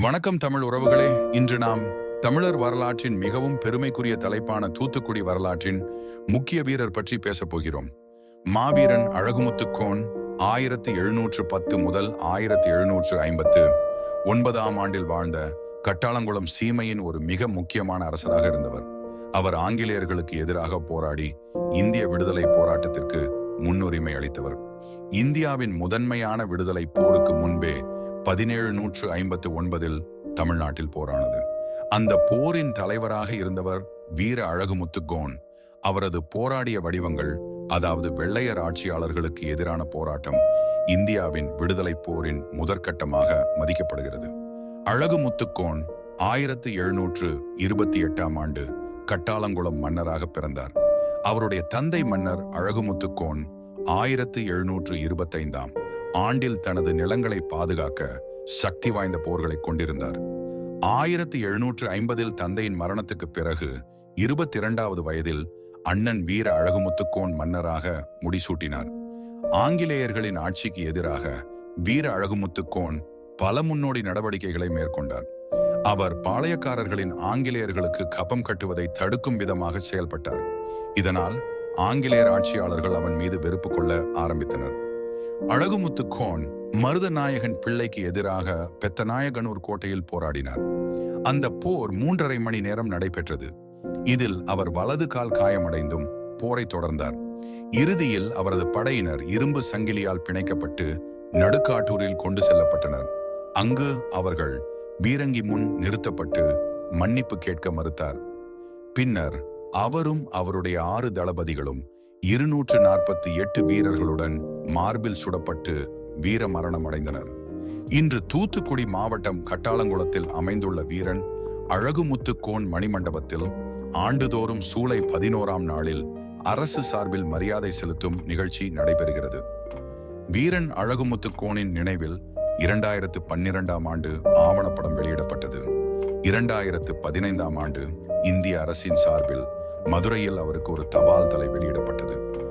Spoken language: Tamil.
வணக்கம் தமிழ் உறவுகளே. இன்று நாம் தமிழர் வரலாற்றின் மிகவும் பெருமைக்குரிய தலைப்பான தூத்துக்குடி வரலாற்றின் முக்கிய வீரர் பற்றி பேசப் போகிறோம். மாவீரன் அழகுமுத்துக்கோன் ஆயிரத்தி எழுநூற்று பத்து முதல் ஆயிரத்தி எழுநூற்று ஐம்பத்து ஒன்பதாம் ஆண்டில் வாழ்ந்த கட்டாளங்குளம் சீமையின் ஒரு மிக முக்கியமான அரசராக இருந்தவர். அவர் ஆங்கிலேயர்களுக்கு எதிராக போராடி இந்திய விடுதலை போராட்டத்திற்கு முன்னுரிமை அளித்தவர். இந்தியாவின் முதன்மையான விடுதலை போருக்கு முன்பே பதினேழு நூற்று ஐம்பத்து ஒன்பதில் தமிழ்நாட்டில் போரானது. அந்த போரின் தலைவராக இருந்தவர் வீர அழகுமுத்து கோன் அவரது போராடிய வடிவங்கள் அதாவது வெள்ளையர் ஆட்சியாளர்களுக்கு எதிரான போராட்டம் இந்தியாவின் விடுதலை போரின் முதற்கட்டமாக மதிக்கப்படுகிறது. அழகுமுத்துக்கோன் ஆயிரத்து எழுநூற்று இருபத்தி எட்டாம் ஆண்டு கட்டாளங்குளம் மன்னராக பிறந்தார். அவருடைய தந்தை மன்னர் அழகுமுத்துக்கோன் ஆயிரத்து எழுநூற்று இருபத்தைந்தாம். ஆண்டில் தனது நிலங்களை பாதுகாக்க சக்தி வாய்ந்த போர்களை கொண்டிருந்தார். ஆயிரத்தி எழுநூற்று ஐம்பதில் தந்தையின் மரணத்துக்கு பிறகு இருபத்தி இரண்டாவது வயதில் அண்ணன் வீர அழகுமுத்துக்கோன் மன்னராக முடிசூட்டினார். ஆங்கிலேயர்களின் ஆட்சிக்கு எதிராக வீர அழகுமுத்துக்கோன் பல முன்னோடி நடவடிக்கைகளை மேற்கொண்டார். அவர் பாளையக்காரர்களின் ஆங்கிலேயர்களுக்கு கப்பம் கட்டுவதை தடுக்கும் விதமாக செயல்பட்டார். இதனால் ஆங்கிலேயர் ஆட்சியாளர்கள் அவன் மீது வெறுப்பு கொள்ள ஆரம்பித்தனர். அழகுமுத்து கோன் மருதநாயகன் பிள்ளைக்கு எதிராக பெத்தநாயகனூர் கோட்டையில் போராடினார். அந்த போர் மூன்றரை மணி நேரம் நடைபெற்றது. இதில் அவர் வலது கால் காயமடைந்தும் போரை தொடர்ந்தார். இறுதியில் அவரது படையினர் இரும்பு சங்கிலியால் பிணைக்கப்பட்டு நடுக்காட்டூரில் கொண்டு செல்லப்பட்டனர். அங்கு அவர்கள் பீரங்கி முன் நிறுத்தப்பட்டு மன்னிப்பு கேட்க மறுத்தார். பின்னர் அவரும் அவருடைய ஆறு தளபதிகளும் இருநூற்று நாற்பத்தி எட்டு வீரர்களுடன் மார்பில் சுடப்பட்டு வீர மரணம் அடைந்தனர் இன்று தூத்துக்குடி மாவட்டம் கட்டாளங்குளத்தில் அமைந்துள்ள வீரன் அழகுமுத்துக்கோன் மணிமண்டபத்தில் ஆண்டுதோறும் சூலை பதினோராம் நாளில் அரசு சார்பில் மரியாதை செலுத்தும் நிகழ்ச்சி நடைபெறுகிறது. வீரன் அழகுமுத்து கோனின் நினைவில் இரண்டாயிரத்து பன்னிரெண்டாம் ஆண்டு ஆவணப்படம் வெளியிடப்பட்டது. இரண்டாயிரத்து பதினைந்தாம் ஆண்டு இந்திய அரசின் சார்பில் மதுரையில் அவருக்கு ஒரு தபால் தலை வெளியிடப்பட்டது.